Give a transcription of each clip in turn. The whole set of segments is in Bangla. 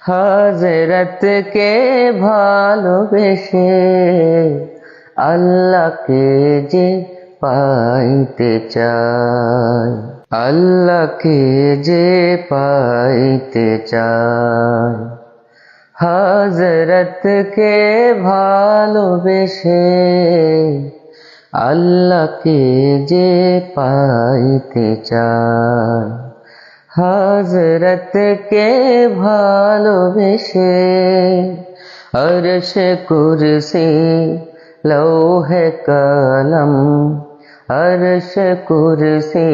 হাজরতকে ভালোবেসে আল্লাহকে যে পাইতে চায়, আল্লাহকে যে পাইতে চায়। হাজরতকে ভালোবেসে আল্লাহকে যে পাইতে চায়। হাজরতকে ভালোবেসে অরশ কুরসি লৌহে কলম অরশ কুরসি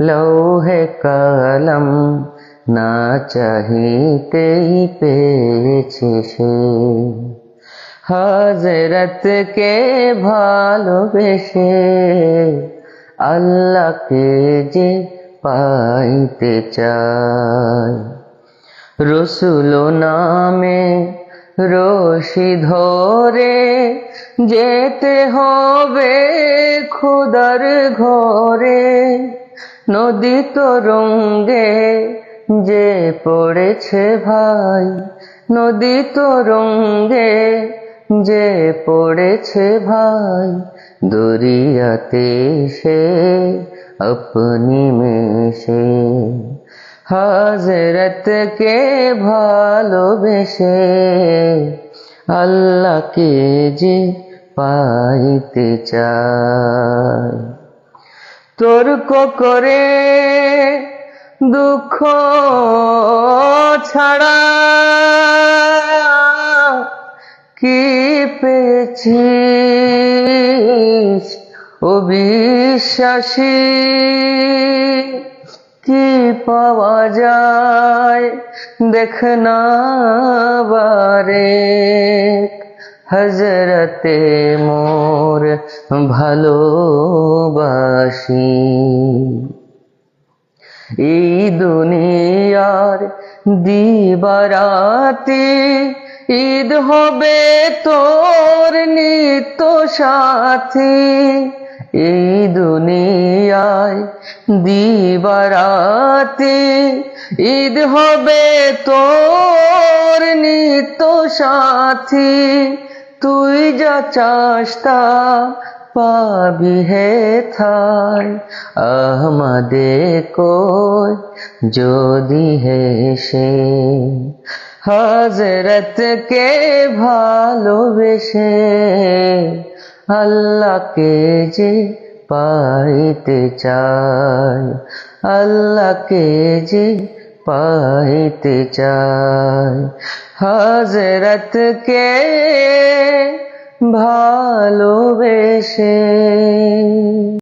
লৌহে কলম না চাহিতেই পেয়েছে সে হাজরতকে ভালোবেসে আল্লাহকে যে পাইতে চায় রসুল নামে রশি ধরে যেতে হবে খুদার ঘরে। নদী তরঙ্গে যে পড়েছে ভাই, নদী তরঙ্গে যে পড়েছে ভাই দরিয়াতে সে अपनी में से হাজরতকে ভালোবেসে আল্লাহকে যে পাইতে চায় তর্ক করে দুঃখ ছাড়া কি পেয়েছিস অবিশ্বাসী কি পাওয়া যায়? দেখ না বারে। হজরতে মোর ভালোবাসি। এই দুনিয়ার দিবারাতে ঈদ হবে তোর নিত্য সাথী। এই দুনিয়ায় দিবারাতে। ঈদ হবে তোর নিত্য সাথী। তুই যা চাস পাবি হে থাই, আহমদে কই যদি হে সে। হজরতকে ভালোবেসে আল্লাহকে যে পাইতে চায় আল্লাহকে যে পাইতে চায় হজরতকে ভালোবেসে।